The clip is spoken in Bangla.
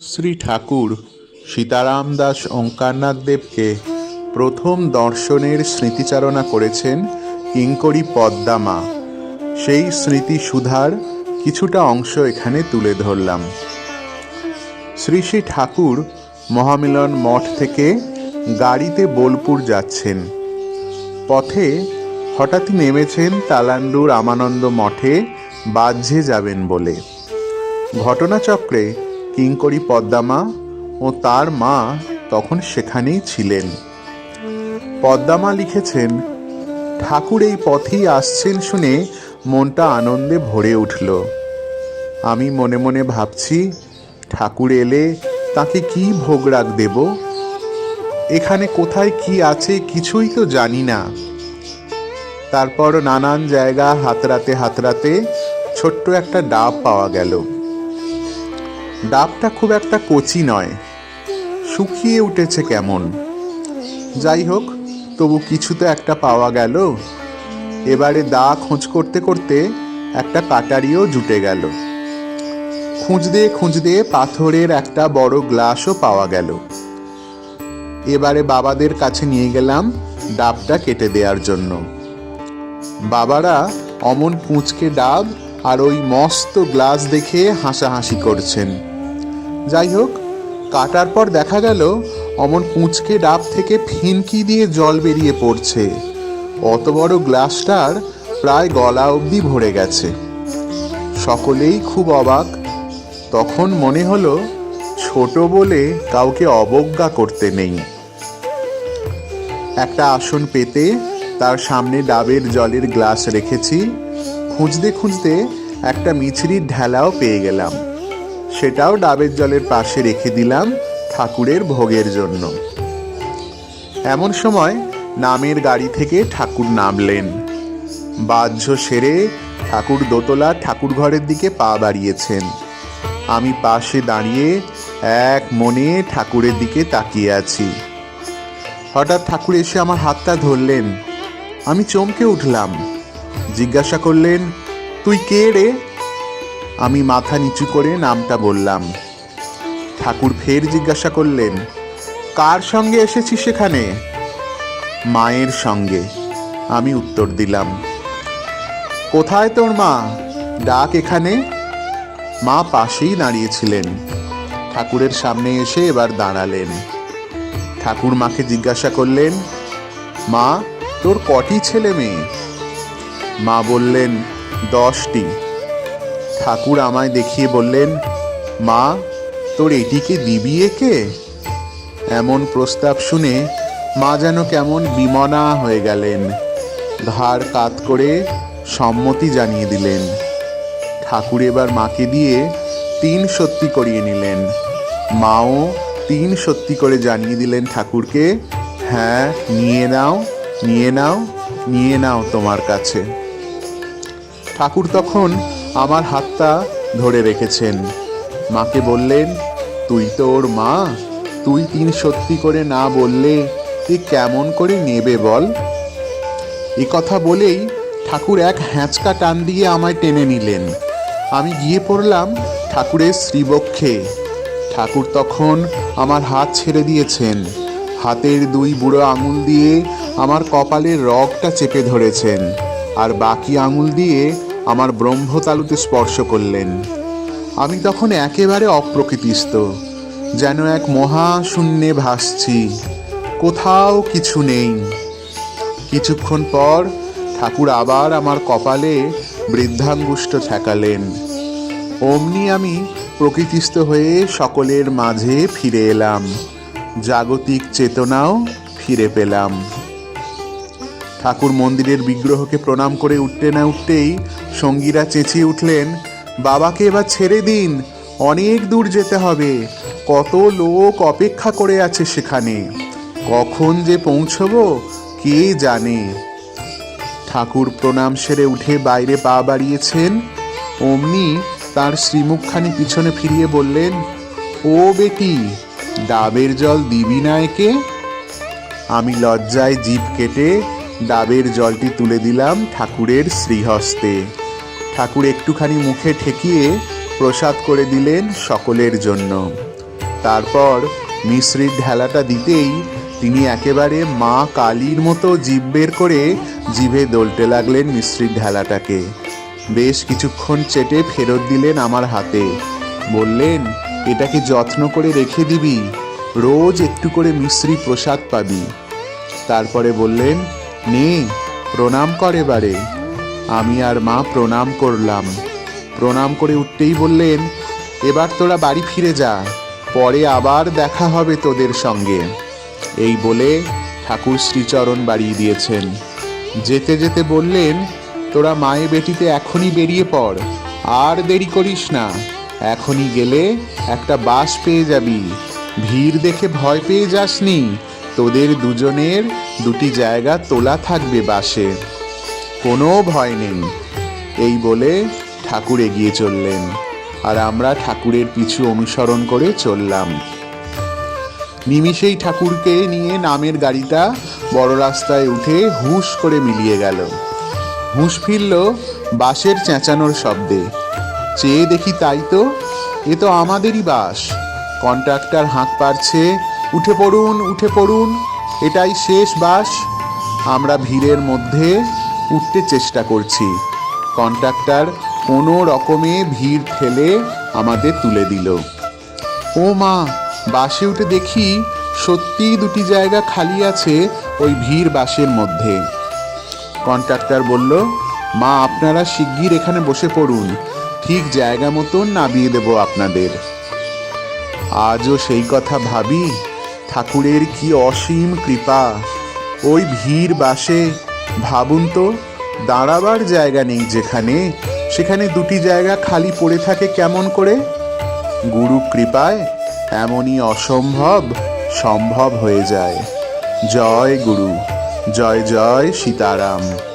শ্রী ঠাকুর সীতারাম দাস ওঙ্কারনাথ দেবকে প্রথম দর্শনের স্মৃতিচারণা করেছেন কিঙ্করী পদ্মামা। সেই স্মৃতি সুধার কিছুটা অংশ এখানে তুলে ধরলাম। শ্রী শ্রী ঠাকুর মহামিলন মঠ থেকে গাড়িতে বোলপুর যাচ্ছেন। পথে হঠাৎই নেমেছেন তালান্ডু রামানন্দ মঠে বাহ্যে যাবেন বলে। ঘটনাচক্রে কিঙ্করী পদ্মামা ও তার মা তখন সেখানেই ছিলেন। পদ্মামা লিখেছেন, ঠাকুর এই পথেই আসছেন শুনে মনটা আনন্দে ভরে উঠল। আমি মনে মনে ভাবছি, ঠাকুর এলে তাকে কি ভোগ রাখ দেব? এখানে কোথায় কি আছে কিছুই তো জানি না। তারপর নানান জায়গা হাতরাতে হাতরাতে ছোট্ট একটা ডাব পাওয়া গেল। ডাবটা খুব একটা কচি নয়। শুকিয়ে উঠেছে কেমন। যাই হোক, তবু কিছু তো একটা পাওয়া গেল। এবারে দা খোঁজ করতে করতে একটা কাটারিও জুটে গেল। খুঁজতে খুঁজতে পাথরের একটা বড় গ্লাসও পাওয়া গেল। এবারে বাবাদের কাছে নিয়ে গেলাম ডাবটা কেটে দেওয়ার জন্য। বাবারা অমন পুঁচকে ডাব আর ওই মস্ত গ্লাস দেখে হাসাহাসি করছেন। যাই হোক, কাটার পর দেখা গেল অমন পুঁচকে ডাব থেকে ফিনকি দিয়ে জল বেরিয়ে পড়ছে। অত বড় গ্লাসটার প্রায় গলা অবধি ভরে গেছে। সকলেই খুব অবাক। তখন মনে হলো, ছোট বলে কাউকে অবজ্ঞা করতে নেই। একটা আসন পেতে তার সামনে ডাবের জলের গ্লাস রেখেছি। খুঁজতে খুঁজতে একটা মিছরির ঢেলাও পেয়ে গেলাম। সেটাও ডাবের জলের পাশে রেখে দিলাম ঠাকুরের ভোগের জন্য। এমন সময় নামের গাড়ি থেকে ঠাকুর নামলেন। বাহ্য সেরে ঠাকুর দোতলা ঠাকুর ঘরের দিকে পা বাড়িয়েছেন। আমি পাশে দাঁড়িয়ে এক মনে ঠাকুরের দিকে তাকিয়ে আছি। হঠাৎ ঠাকুর এসে আমার হাতটা ধরলেন। আমি চমকে উঠলাম। জিজ্ঞাসা করলেন, তুই কে রে? আমি মাথা নিচু করে নামটা বললাম। ঠাকুর ফের জিজ্ঞাসা করলেন, কার সঙ্গে এসেছিস সেখানে? মায়ের সঙ্গে, আমি উত্তর দিলাম। কোথায় তোর মা? ডাক এখানে? মা পাশেই দাঁড়িয়েছিলেন। ঠাকুরের সামনে এসে এবার দাঁড়ালেন। ঠাকুর মাকে জিজ্ঞাসা করলেন, মা, তোর কটি ছেলে মেয়ে? মা বললেন, দশটি। ঠাকুর আমায় দেখিয়ে বললেন, মা, তোর এটিকে দিবি একে? এমন প্রস্তাব শুনে মা যেন কেমন বিমনা হয়ে গেলেন। ঘাড় কাত করে সম্মতি জানিয়ে দিলেন। ঠাকুর এবার মাকে দিয়ে তিন সত্যি করিয়ে নিলেন। মাও তিন সত্যি করে জানিয়ে দিলেন ঠাকুরকে হ্যাঁ নিয়ে নাও নিয়ে নাও নিয়ে নাও তোমার কাছে। ঠাকুর তখন আমার হাতটা ধরে রেখেছেন। মাকে বললেন, তুই তো ওর মা। তুই তিন সত্যি করে না বললে তুই কেমন করে নেবে বল? এ কথা বলেই ঠাকুর এক হ্যাঁচকা টান দিয়ে আমায় টেনে নিলেন। আমি গিয়ে পড়লাম ঠাকুরের শ্রীবক্ষে। ঠাকুর তখন আমার হাত ছেড়ে দিয়েছেন। হাতের দুই বুড়ো আঙুল দিয়ে আমার কপালের রগটা চেপে ধরেছেন। আর বাকি আঙুল দিয়ে আমার ব্রহ্মতালুতে স্পর্শ করলেন। আমি তখন একেবারে অপ্রকৃতিস্থ, যেন এক মহাশূন্যে ভাসছি। কোথাও কিছু নেই। কিছুক্ষণ পর ঠাকুর আবার আমার কপালে বৃদ্ধাঙ্গুষ্ট ঠেকালেন। অমনি আমি প্রকৃতিস্থ হয়ে সকলের মাঝে ফিরে এলাম। জাগতিক চেতনাও ফিরে পেলাম। ঠাকুর মন্দিরের বিগ্রহকে প্রণাম করে উঠতে না উঠতেই সঙ্গীরা চেঁচিয়ে উঠলেন, বাবাকে এবার ছেড়ে দিন, অনেক দূর যেতে হবে, কত লোক অপেক্ষা করে আছে সেখানে, কখন যে পৌঁছবো কে জানে? ঠাকুর প্রণাম সেরে উঠে বাইরে পা বাড়িয়েছেন, অমনি তার শ্রীমুখখানি পিছনে ফিরিয়ে বললেন, ও বেটি, ডাবের জল দিবি না একে? আমি লজ্জায় জিভ কেটে ডাবের জলটি তুলে দিলাম ঠাকুরের শ্রীহস্তে। ঠাকুর একটুখানি মুখে ঠেকিয়ে প্রসাদ করে দিলেন সকলের জন্য। তারপর মিশ্রির ঢেলাটা দিতেই তিনি একেবারে মা কালীর মতো জিভ বের করে জিভে দোলতে লাগলেন মিশ্রির ঢেলাটাকে। বেশ কিছুক্ষণ চেটে ফেরত দিলেন আমার হাতে। বললেন, এটাকে যত্ন করে রেখে দিবি, রোজ একটু করে মিশ্রি প্রসাদ পাবি। তারপরে বললেন, নে, প্রণাম করে এবারে। আমি আর মা প্রণাম করলাম। প্রণাম করে উঠতেই বললেন, এবার তোরা বাড়ি ফিরে যা, পরে আবার দেখা হবে তোদের সঙ্গে। এই বলে ঠাকুর শ্রীচরণ বাড়িয়ে দিয়েছেন। যেতে যেতে বললেন, তোরা মায়ে বেটিতে এখনই বেরিয়ে পড়, আর দেরি করিস না। এখনই গেলে একটা বাস পেয়ে যাবি। ভিড় দেখে ভয় পেয়ে যাসনি। তোদের দুজনের দুটি জায়গা তোলা থাকবে বাসে। কোনো ভয় নেই। এই বলে ঠাকুর এগিয়ে চললেন, আর আমরা ঠাকুরের পিছু অনুসরণ করে চললাম। নিমিষেই ঠাকুরকে নিয়ে নামের গাড়িটা বড় রাস্তায় উঠে হুঁশ করে মিলিয়ে গেল। হুঁশ ফিরল বাসের চেঁচানোর শব্দে। চেয়ে দেখি তাই তো, এ তো আমাদেরই বাস কন্ট্রাক্টর হাঁক পারছে, উঠে পড়ুন উঠে পড়ুন, এটাই শেষ বাস আমরা ভিড়ের মধ্যে উঠতে চেষ্টা করছি। কন্ট্রাক্টর কোনো রকমে ভিড় ঠেলে আমাদের তুলে দিল। ও মা, বাসে উঠে দেখি সত্যিই দুটি জায়গা খালি আছে ওই ভিড় বাসের মধ্যে। কন্ট্রাক্টর বলল, মা, আপনারা শিগগির এখানে বসে পড়ুন। ঠিক জায়গা মতন নামিয়ে দেব আপনাদের। আজও সেই কথা ভাবি, ঠাকুরের কি অসীম কৃপা। ওই ভিড় বাসে ভাবুন তো, দাঁড়াবার জায়গা নেই যেখানে, সেখানে দুটি জায়গা খালি পড়ে থাকে কেমন করে? গুরু কৃপায় এমনই অসম্ভব সম্ভব হয়ে যায়। জয় গুরু, জয় জয় সীতারাম।